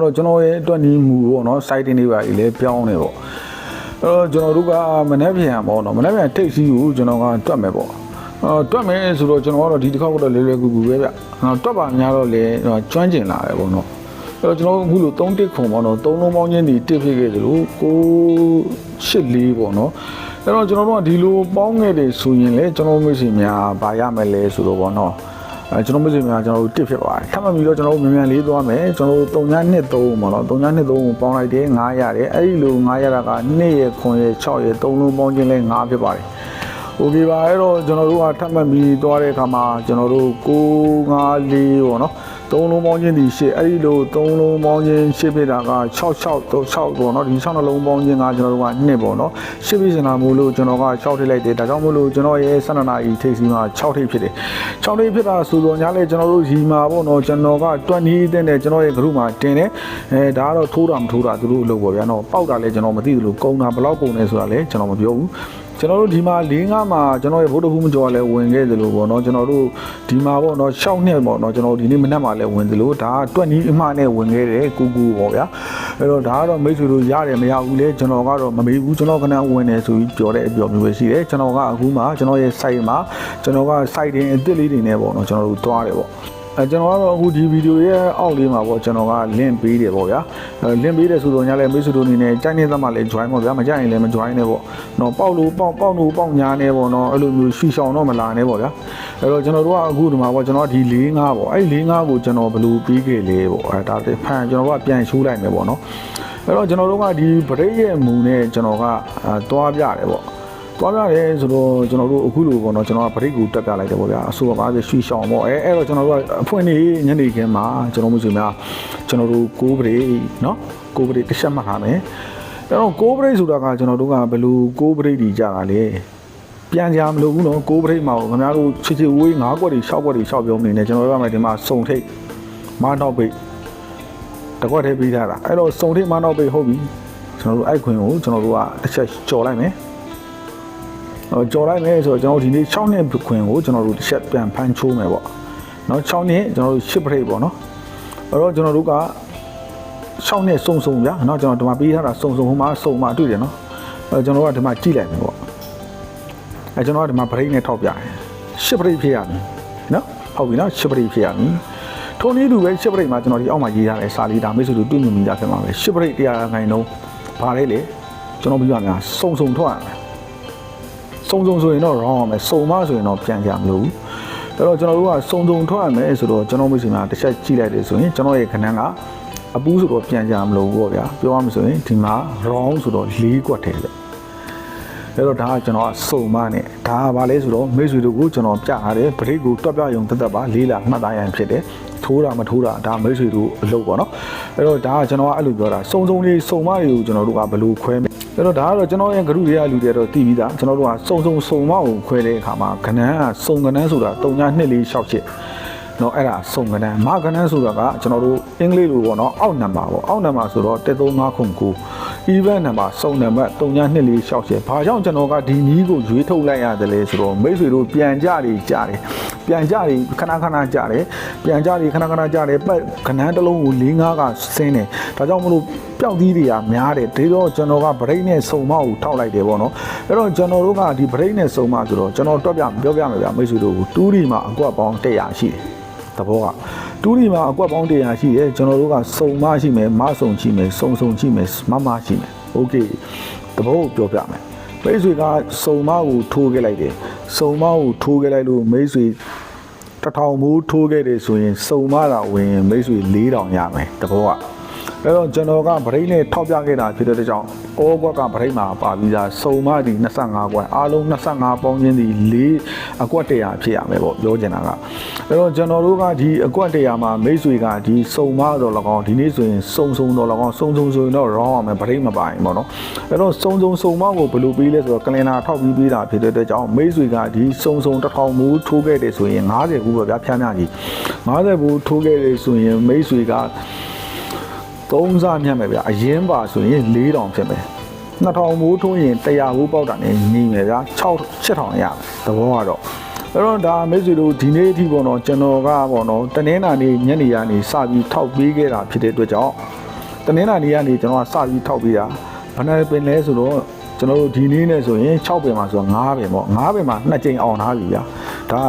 ကျွန်တော်ကတော့ကျွန်တော်ရဲ့အတွက်နီးမှုပေါ့နော် siting တွေပါလေပြောင်းနေပေါ့အဲ့တော့ကျွန်တော်တို့ကမနေ့ပြန်ပေါ့နော်မနေ့ပြန်ထိတ်စီကိုကျွန်တော်ကတွတ်မယ်ပေါ့အော်တွတ်မယ်ဆိုတော့ကျွန်တော်ကတော့ဒီတစ်ခေါက်ကတော့လေလေကူကူပဲဗျအော်တွတ်ပါများတော့လေကျွမ်းကျင်လာတယ်ပေါ့နော်အဲ့တော့ကျွန်တော်အခုလို3တစ်ခုပေါ့နော်3လုံးပေါင်းချင်းဒီတစ်ဖြစ်ခဲ့သလို6 8 4ပေါ့နော်အဲ့တော့ကျွန်တော်တို့ကဒီလိုပေါင်းခဲ့တယ်ဆိုရင်လေကျွန်တော်မိတ်ဆွေများဗာရမယ်လဲဆိုတော့ပေါ့နော်အဲ ကျွန်တော်မျိုးစင်များကျွန်တော်တို့တစ်ဖြစ်ပါတယ်ထပ်မပြီးတော့ကျွန်တော်တို့မြန်မြန်လေးသွားမယ်ကျွန်တော်တို့3ညနှစ်3ပေါ့နော်3ညနှစ်3ကိုပေါင်းလိုက်တယ်9ရတယ်အဲ့ဒီလို9ရတာက2ရ9ရ6ရ3လုံးပေါင်းခြင်းလဲ9ဖြစ်ပါတယ်โอเคပါအဲ့တော့ကျွန်တော်တို့ကထပ်မပြီးသွားတဲ့အခါမှာကျွန်တော်တို့9 5 4ပေါ့နော် 3လုံးပေါင်းခြင်းဒီရှစ်အဲ့ဒီလို3လုံးပေါင်းခြင်းရှစ်ဖြစ်တာက6 6 6ပေါ့နော်ဒီ6နှလုံးပေါင်းခြင်းကကျွန်တော်တို့က2ပေါ့နော်ရှစ်ပြည့်စင်တာမို့လို့ကျွန်တော်က6ထိလိုက်တယ်ဒါကြောင့်မို့လို့ကျွန်တော်ရဲ့12နာရီထိပ်စီမှာ6ထိပ်ဖြစ်တယ်6ထိပ်ဖြစ်တာဆိုတော့ညလေကျွန်တော်တို့ရီမာပေါ့နော်ကျွန်တော်က20တဲ့နဲ့ကျွန်တော်ရဲ့ group မှာတင်တယ်အဲဒါကတော့ထိုးတာမထိုးတာသူတို့အလုပ်ပေါ့ဗျာနော်ပေါက်တာလဲကျွန်တော်မသိသလိုကုန်းတာဘယ်လောက်ကုန်းလဲဆိုတာလဲကျွန်တော်မပြောဘူး ကျွန်တော်တို့ဒီမှာ၄၅မှာကျွန်တော်ရဲ့ဗုဒ္ဓဟူးမကျော်လည်းဝင်ခဲ့သလိုပေါ့နော်ကျွန်တော်တို့ဒီမှာပေါ့နော်၆နှစ်ပေါ့နော်ကျွန်တော်ဒီနေ့မနက်မှာလည်းဝင်သလိုဒါကတွက်နီးအမှနဲ့ဝင်ခဲ့တယ်ကူကူပေါ့ဗျာအဲ့တော့ဒါကတော့မိတ်ဆွေတို့ရတယ်မရဘူးလေကျွန်တော်ကတော့မမေးဘူးကျွန်တော်ကနန်းဝင်တယ်ဆိုပြီးပြောတဲ့အပြောမျိုးပဲရှိတယ်ကျွန်တော်ကအခုမှကျွန်တော်ရဲ့ site မှာကျွန်တော်က site တင်အစ်စ်လေးတွေနဲ့ပေါ့နော်ကျွန်တော်တို့တွားတယ်ပေါ့ အဲကျွန်တော်ကတော့အခုဒီဗီဒီယိုရဲ့အောက်လေးမှာပေါ့ကျွန်တော်က link ပေးတယ်ပေါ့ဗျာအဲ link ပေးတယ်ဆိုတော့ညလည်းမိတ်ဆွေတို့အနေနဲ့ကြိုက်နေသမှလည်း join ပေါ့ဗျာမကြိုက်ရင်လည်းမ join နဲ့ပေါ့နော်ပေါက်လို့ပေါက်ပေါက်လို့ပေါက်ညာနေပေါ့နော်အဲ့လိုမျိုးရှီရှောင်တော့မလာနဲ့ပေါ့ဗျာအဲ့တော့ကျွန်တော်တို့ကအခုဒီမှာပေါ့ကျွန်တော်ဒီ၄၅ပေါ့အဲ့၄၅ကိုကျွန်တော်ဘယ်လိုပြီးခဲ့လဲပေါ့အဲဒါဖန်ကျွန်တော်ကပြန်ရှိုးလိုက်မယ်ပေါ့နော်အဲ့တော့ကျွန်တော်တို့ကဒီ break ရဲ့မူနဲ့ကျွန်တော်ကအဲတွားပြတယ်ပေါ့ သွားပြတယ်ဆိုတော့ကျွန်တော်တို့အခုလိုပေါ့နော်ကျွန်တော်ကဗရိတ်ကိုတက်ပြလိုက်တယ်ပေါ့ဗျာအဆိုပါပါပဲရွှေရှောင်ပေါ့အဲအဲ့တော့ကျွန်တော်တို့ကအဖွင့်နေညနေခင်းမှာကျွန်တော်မျိုးစုများကျွန်တော်တို့ကိုးဗရိတ်နော်ကိုးဗရိတ်တစ်ချက်မှတ်ထားမယ်အဲ့တော့ကိုးဗရိတ်ဆိုတာကကျွန်တော်တို့ကဘယ်လိုကိုးဗရိတ်တွေကြတာလဲပြန်ကြမလို့ဘူးနော်ကိုးဗရိတ်မှာခင်ဗျားတို့ချစ်ချစ်ဝေး၅ကွက်တွေ၆ကွက်တွေ၆ပြုံးနေနေကျွန်တော်တို့ကမှဒီမှာစုံထိတ်မနောက်ပိတ်တကွက်ထဲပြီးထားတာအဲ့တော့စုံထိတ်မနောက်ပိတ်ဟုတ်ပြီကျွန်တော်တို့အဲ့ခွင်ကိုကျွန်တော်တို့ကတစ်ချက်ကြော်လိုက်မယ်ဟို ကြော်လိုက်မယ်ဆိုတော့ကျွန်တော်တို့ဒီနေ့6နှစ်ခွင်ကိုကျွန်တော်တို့တစ်ချက်ပြန်ဖန်ချိုးမယ်ပေါ့နော်6နှစ်ကျွန်တော်တို့10ပရိတ်ပေါ့နော်အဲ့တော့ကျွန်တော်တို့က6နှစ်စုံစုံဗျာနော်ကျွန်တော်ဒီမှာပေးထားတာစုံစုံဟိုမှာစုံမှာတွေ့တယ်နော်အဲကျွန်တော်ကဒီမှာကြည့်လိုက်မယ်ပေါ့အဲကျွန်တော်ကဒီမှာပရိတ်နဲ့ထောက်ပြတယ်10ပရိတ်ဖြစ်ရမယ်နော်ဟုတ်ပြီနော်10ပရိတ်ဖြစ်ရမယ်ထုံးလေးတူပဲ10ပရိတ်မှာကျွန်တော်ဒီအောက်မှာရေးထားတယ်စာလေးဒါမိတ်ဆွေတို့တွေ့မြင်မိတာဖြစ်မှာပဲ10ပရိတ်တရားနိုင်တော့ဗားလေးလေကျွန်တော်ပြီးပါများစုံစုံထွက်ရမယ် စုံစုံဆိုရင်တော့ wrong ရမယ်စုံမဆိုရင်တော့ပြန်ကြမလို့အဲ့တော့ကျွန်တော်တို့ကစုံစုံထွက်ရမယ်ဆိုတော့ကျွန်တော်မိတ်ဆွေများတစ်ချက်ကြည့်လိုက်တယ်ဆိုရင်ကျွန်တော်ရဲ့ခဏကအပူးဆိုတော့ပြန်ကြမလို့ပေါ့ဗျာပြောရမယ်ဆိုရင်ဒီမှာ wrong ဆိုတော့၄ကွက်ထဲပဲအဲ့တော့ဒါကကျွန်တော်ကစုံမနဲ့ဒါကဘာလဲဆိုတော့မိတ်ဆွေတို့ကိုကျွန်တော်ပြထားတယ်ဗရိတ်ကိုတွက်ပြရုံတက်တက်ပါလေးလာမှတ်သားရန်ဖြစ်တယ်ထိုးတာမထိုးတာဒါမိတ်ဆွေတို့အလုပ်ပေါ့နော်အဲ့တော့ဒါကကျွန်တော်ကအဲ့လိုပြောတာစုံစုံလေးစုံမတွေကိုကျွန်တော်တို့ကဘယ်လိုခွဲမလဲ အဲ့တော့ဒါကတော့ကျွန်တော်ရဲ့ group တွေကလူတွေကတော့တည်ပြီးသားကျွန်တော်တို့ကစုံစုံစုံမအောင်ခွဲတဲ့အခါမှာကဏ္ဍကစုံကဏ္ဍဆိုတာ3ည2 4 6 8เนาะအဲ့ဒါစုံကဏ္ဍမကဏ္ဍဆိုတာကကျွန်တော်တို့အင်္ဂလိပ်လိုပေါ့เนาะအောက်နံပါတ်ပေါ့အောက်နံပါတ်ဆိုတော့13509 event number စုံနံပါတ်3ည2 4 6 8ဘာကြောင့်ကျွန်တော်ကဒီနီးကိုရွေးထုတ်လိုက်ရတယ်လဲဆိုတော့မိတ်ဆွေတို့ပြန်ကြတွေကြားတယ် ပြန်ကြတွေခဏခဏကြားတယ်ပြန်ကြတွေခဏခဏကြားတယ်ပတ်ကဏ္ဍတစ်လုံးကို၄၅ကဆင်းတယ်ဒါကြောင့်မလို့ ပျောက်သီးတွေကများတယ်ဒီတော့ကျွန်တော်ကဗရိတ်နဲ့စုံမကိုထောက်လိုက်တယ်ပေါ့နော်အဲ့တော့ကျွန်တော်တို့ကဒီဗရိတ်နဲ့စုံမဆိုတော့ကျွန်တော်တွက်ပြပြောပြမယ်ဗျာမိတ်ဆွေတို့ကိုတူးဒီမှာအကွက်ပေါင်း100ရှိတယ်သဘောကတူးဒီမှာအကွက်ပေါင်း100ရှိတယ်ကျွန်တော်တို့ကစုံမရှိမယ်မစုံရှိမယ်စုံစုံရှိမယ်မမရှိမယ်โอเคသဘောကိုပြောပြမယ်မိတ်ဆွေကစုံမကိုထိုးခဲ့လိုက်တယ်စုံမကိုထိုးခဲ့လိုက်လို့မိတ်ဆွေ တထောင်မိုးထိုးခဲ့တယ်ဆိုရင်စုံမတာဝင်ရင်မိတ်ဆွေ၄တောင်ရမယ်တဘောကအဲ့တော့ကျွန်တော်ကဗရိတ်နဲ့ထောက်ပြခဲ့တာဖြစ်တဲ့ကြောင့် အောဘွက်ကဗရိတ်မှာပါပြီးသားစုံမဒီ25ကွက်အားလုံး25ပေါင်းချင်းဒီ4အကွက်တရာဖြစ်ရမယ်ပေါ့ပြောချင်တာကအဲ့တော့ကျွန်တော်တို့ကဒီအကွက်တရာမှာမိတ်ဆွေကဒီစုံမတော့၎င်းဒီနေ့ဆိုရင်စုံစုံတော့၎င်းစုံစုံဆိုရင်တော့ round အောင်မယ်ဗရိတ်မပိုင်ပေါ့နော်အဲ့တော့စုံစုံစုံမကိုဘယ်လိုပေးလဲဆိုတော့ကလင်နာထောက်ပြီးပေးတာဖြစ်တဲ့အတွက်ကြောင့်မိတ်ဆွေကဒီစုံစုံတစ်ထောင်မိုးထိုးခဲ့တယ်ဆိုရင်90ခုပေါ့ဗျာဖြန်းဖြန်းကြီး90ဘူးထိုးခဲ့တယ်ဆိုရင်မိတ်ဆွေက သုံးစားမြတ်မယ်ဗျာအရင်ပါဆိုရင်4000ဖြစ်မယ်2000မိုးထိုးရင်100ဘူးပေါက်တာနဲ့ညီမယ်ဗျာ6 6000ရမယ်သဘောကတော့အဲ့တော့ဒါမိတ်ဆွေတို့ဒီနေ့အထိပေါ့နော်ကျွန်တော်ကပေါ့နော်တနင်္လာနေ့ညနေကနေစပြီးထောက်ပေးခဲ့တာဖြစ်တဲ့အတွက်ကြောင့်တနင်္လာနေ့ကနေကျွန်တော်ကစပြီးထောက်ပေးတာဘယ်နဲ့ပင်လဲဆိုတော့ကျွန်တော်တို့ဒီနေ့နဲ့ဆိုရင်6ပင်မှာဆိုတော့9ပင်ပေါ့9ပင်မှာ2ကြိမ်အောင်ထားပြီဗျာဒါ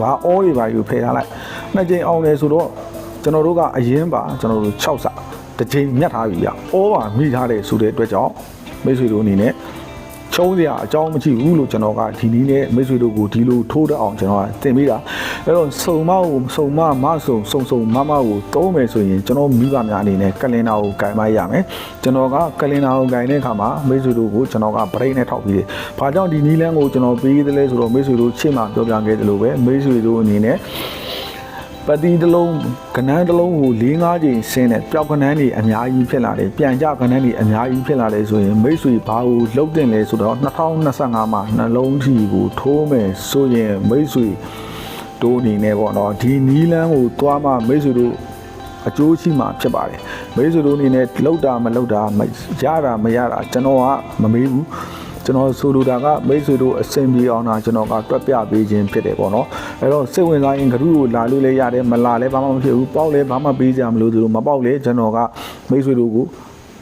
ဘာအောတွေပါယူဖယ်ထားလိုက်2ကြိမ်အောင်လဲဆိုတော့ကျွန်တော်တို့ကအရင်ပါကျွန်တော်တို့6စ တစ်ကြိမ်မြတ်ထားပြီဗျာအောပါမိထားတယ်ဆိုတဲ့အတွက်ကြောင့်မိတ်ဆွေတို့အနေနဲ့ချုံးစရာအကြောင်းမရှိဘူးလို့ကျွန်တော်ကဒီနည်းနဲ့မိတ်ဆွေတို့ကိုဒီလိုထိုးတတ်အောင်ကျွန်တော်ကသင်ပေးတာအဲ့တော့စုံမကိုစုံမမစုံစုံစုံမမကိုသုံးမယ်ဆိုရင်ကျွန်တော်မိဘများအနေနဲ့ကလင်နာကိုကင်မရမယ်ကျွန်တော်ကကလင်နာကိုကင်တဲ့အခါမှာမိတ်ဆွေတို့ကိုကျွန်တော်ကဗရိတ်နဲ့ထောက်ပြီးတယ်ဘာကြောင့်ဒီနည်းလမ်းကိုကျွန်တော်ပေးတယ်လဲဆိုတော့မိတ်ဆွေတို့ရှေ့မှာပြောပြခဲ့တယ်လို့ပဲမိတ်ဆွေတို့အနေနဲ့ ပတိတစ်လုံးကနန်းတစ်လုံးကို၄၅ချိန်ဆင်းတယ်ပျောက်ကနန်းတွေအများကြီးဖြစ်လာတယ်ပြန်ကြကနန်းတွေအများကြီးဖြစ်လာတယ်ဆိုရင်မိတ်ဆွေဘာကိုလှုပ်တင်လဲဆိုတော့2025မှာနှလုံးထီကိုထိုးမယ်ဆိုရင်မိတ်ဆွေတို့အနေနဲ့ပေါ့နော်ဒီနီလန်းကိုသွားမှမိတ်ဆွေတို့အကျိုးရှိမှာဖြစ်ပါတယ်မိတ်ဆွေတို့အနေနဲ့လှုပ်တာမလှုပ်တာမရတာမရတာကျွန်တော်ကမမေးဘူး ကျွန်တော်ဆိုလိုတာကမိတ်ဆွေတို့အဆင်ပြေအောင်တာကျွန်တော်ကတွက်ပြပေးခြင်းဖြစ်တယ်ပေါ့နော်အဲ့တော့စိတ်ဝင်စားရင်ဂရုကိုလာလို့လည်းရတယ်မလာလည်းဘာမှမဖြစ်ဘူးပေါက်လည်းဘာမှပေးကြမလို့သူတို့မပေါက်လည်းကျွန်တော်ကမိတ်ဆွေတို့ကို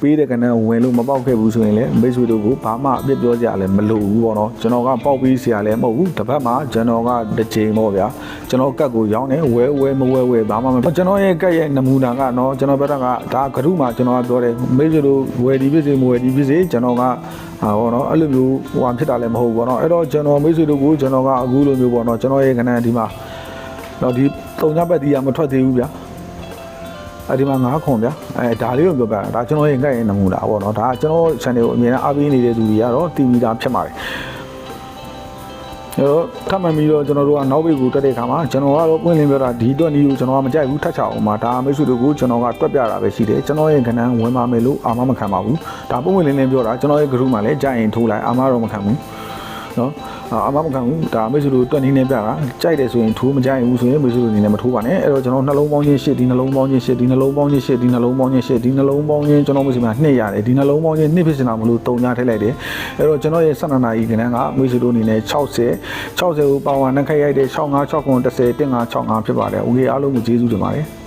ပေးတဲ့ကဏ္ဍဝင်လို့မပေါက်ခဲ့ဘူးဆိုရင်လည်းမိတ်ဆွေတို့ကိုဘာမှအပြစ်ပြောကြရလည်းမလိုဘူးပေါ့နော်ကျွန်တော်ကပေါက်ပေးစရာလည်းမဟုတ်ဘူးတစ်ပတ်မှာကျွန်တော်ကတစ်ချိန်ပေါ့ဗျာကျွန်တော်ကတ်ကိုရောင်းတယ်ဝဲဝဲမဝဲဝဲဘာမှမကျွန်တော်ရဲ့ကတ်ရဲ့နမူနာကနော်ကျွန်တော်ဘက်ကဒါဂရုမှာကျွန်တော်ကပြောတယ်မိတ်ဆွေတို့ဝယ်ဒီဖြစ်စေမဝယ်ဒီဖြစ်စေကျွန်တော်ကဟာပေါ့နော်အဲ့လိုမျိုးဟိုဟာဖြစ်တာလည်းမဟုတ်ဘူးပေါ့နော်အဲ့တော့ကျွန်တော်မိတ်ဆွေတို့ကိုကျွန်တော်ကအခုလိုမျိုးပေါ့နော်ကျွန်တော်ရဲ့ခဏဒီမှာတော့ဒီတုံညပတ်တီးကမထွက်သေးဘူးဗျာ အဲ့ဒီမှာငါးခွန်ဗျာအဲဒါလေးကိုပြောပြတာဒါကျွန်တော်ရဲ့ငှက်ရဲ့နမူနာပေါ့နော်ဒါကျွန်တော် channel ကိုအမြဲတမ်းအားပေးနေတဲ့သူတွေကတော့ TV ဒါဖြစ်ပါတယ်အဲ့တော့ထပ်မှန်ပြီးတော့ကျွန်တော်တို့ကနောက်ဘေးကိုတက်တဲ့ခါမှာကျွန်တော်ကတော့ပွင့်လင်းပြောတာဒီတော့နီးကိုကျွန်တော်ကမကြိုက်ဘူးထပ်ချအောင်မှာဒါမိတ်ဆွေတို့ကိုကျွန်တော်ကတွက်ပြတာပဲရှိတယ်ကျွန်တော်ရဲ့ခဏန်းဝင်ပါမယ်လို့အာမမခံပါဘူးဒါပွင့်ပွင့်လင်းလင်းပြောတာကျွန်တော်ရဲ့ group မှာလည်းကြိုက်ရင်ထိုးလိုက်အာမတော့မခံဘူးနော် အာမမခံဘူးဒါမိတ်ဆွေတို့တွက်နေနေပြတာကြိုက်တယ်ဆိုရင်ထိုးမကြိုက်ဘူးဆိုရင်မိတ်ဆွေတို့အနေနဲ့မထိုးပါနဲ့အဲ့တော့ကျွန်တော်နှလုံးပေါင်းခြင်းရှစ်ဒီနှလုံးပေါင်းခြင်းရှစ်ဒီနှလုံးပေါင်းခြင်းရှစ်ဒီနှလုံးပေါင်းခြင်းရှစ်ဒီနှလုံးပေါင်းခြင်းကျွန်တော်မိတ်ဆွေမှာနှစ်ရတယ်ဒီနှလုံးပေါင်းခြင်းနှစ်ဖြစ်စင်တာမလို့တုံညာထည့်လိုက်တယ်အဲ့တော့ကျွန်တော်ရဲ့12နာရီခဏန်းကမိတ်ဆွေတို့အနေနဲ့60 60ကိုပါဝါနှက်ခက်ရိုက်တဲ့65 69 10 1565ဖြစ်ပါတယ်။ Okay အားလုံးကိုကျေးဇူးတင်ပါတယ်။